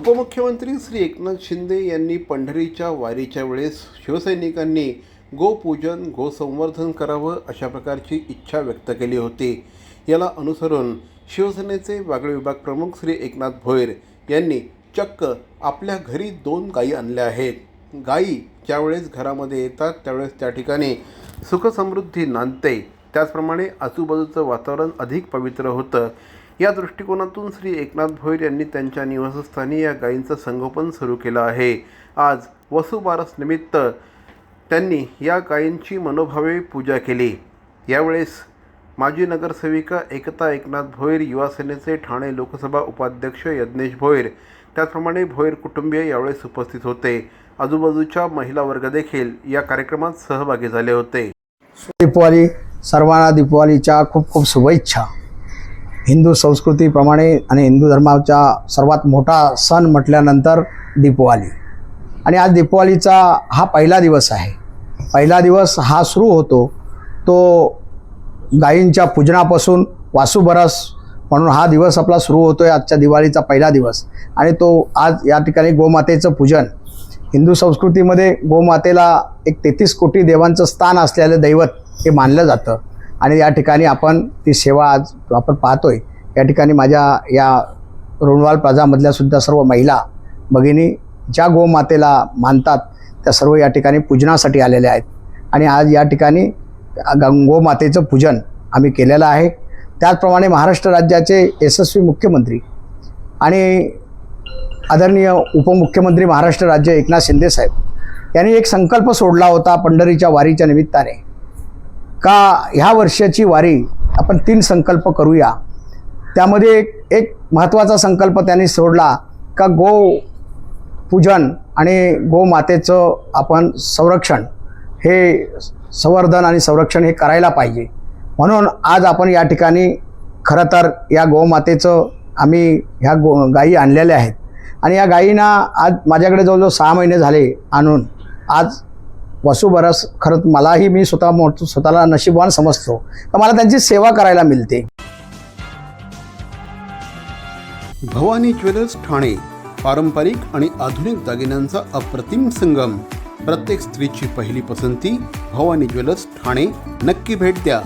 उपमुख्यमंत्री श्री एकनाथ शिंदे यांनी पंढरीच्या वारीच्या वेळेस शिवसैनिकांनी गोपूजन गोसंवर्धन करावं अशा प्रकारची इच्छा व्यक्त केली होती. याला अनुसरून शिवसेनेचे वागळे विभाग प्रमुख श्री एकनाथ भोईर यांनी चक्क आपल्या घरी दोन गायी आणल्या आहेत. गायी ज्यावेळेस घरामध्ये येतात त्यावेळेस त्या ठिकाणी सुखसमृद्धी नांदते. त्याचप्रमाणे आजूबाजूचं वातावरण अधिक पवित्र होतं. या दृष्टिकोनातून श्री एकनाथ भोईर यांनी त्यांच्या निवासस्थानी या गायींचं संगोपन सुरू केलं आहे. आज वसुबारस निमित्त त्यांनी या गायींची मनोभावे पूजा केली. यावेळेस माजी नगरसेविका एकता एकनाथ भोईर युवा सेनेचे ठाणे लोकसभा उपाध्यक्ष यज्ञेश भोईर त्याचप्रमाणे भोईर कुटुंबीय यावेळेस उपस्थित होते. आजूबाजूच्या महिला वर्ग देखील या कार्यक्रमात सहभागी झाले होते. दीपावली सर्वांना दीपावलीच्या खूप खूप शुभेच्छा. हिंदू संस्कृतीप्रमाणे आणि हिंदू धर्माचा सर्वात मोठा सण म्हटल्यानंतर दीपवाली. आणि आज दीपवालीचा हा पहिला दिवस आहे. पहिला दिवस हा सुरू होतो. तो गायींच्या पूजनापासून वासुबरस म्हणून हा दिवस आपला सुरू होतो आहे आजच्या दिवाळीचा पहिला दिवस. आणि तो आज या ठिकाणी गोमातेचं पूजन. हिंदू संस्कृतीमध्ये गोमातेला एक तेहतीस कोटी देवांचं स्थान असलेलं दैवत हे मानलं जातं. आणि या ठिकाणी आपण ती सेवा आज आपण पाहतोय. या ठिकाणी माझ्या या रोणवाल प्लाझामधल्या सुद्धा सर्व महिला भगिनी ज्या गोमातेला मानतात त्या सर्व या ठिकाणी पूजनासाठी आलेल्या आहेत. आणि आज या ठिकाणी ग- गोमातेचं पूजन आम्ही केलेलं आहे. त्याचप्रमाणे महाराष्ट्र राज्याचे यशस्वी मुख्यमंत्री आणि आदरणीय उपमुख्यमंत्री महाराष्ट्र राज्य एकनाथ शिंदे साहेब यांनी एक संकल्प सोडला होता पंढरीच्या वारीच्या निमित्ताने. का ह्या वर्षाची वारी आपण तीन संकल्प करूया. त्यामध्ये एक एक महत्त्वाचा संकल्प त्यांनी सोडला का गो पूजन आणि गोमातेचं आपण संरक्षण हे संवर्धन आणि संरक्षण हे करायला पाहिजे. म्हणून आज आपण या ठिकाणी खरं तर या गोमातेचं आम्ही ह्या गो गायी आणलेल्या आहेत. आणि या गायींना आज माझ्याकडे जवळजवळ सहा महिने झाले आणून. आज वसुबरस खरंच मलाही मी स्वतः मोठ स्वतःला नशीबवान समजतो. तर मला त्यांची सेवा करायला मिळते. भवानी ज्वेलर्स ठाणे पारंपरिक आणि आधुनिक दागिन्यांचा अप्रतिम संगम. प्रत्येक स्त्रीची पहिली पसंती भवानी ज्वेलर्स ठाणे. नक्की भेट द्या.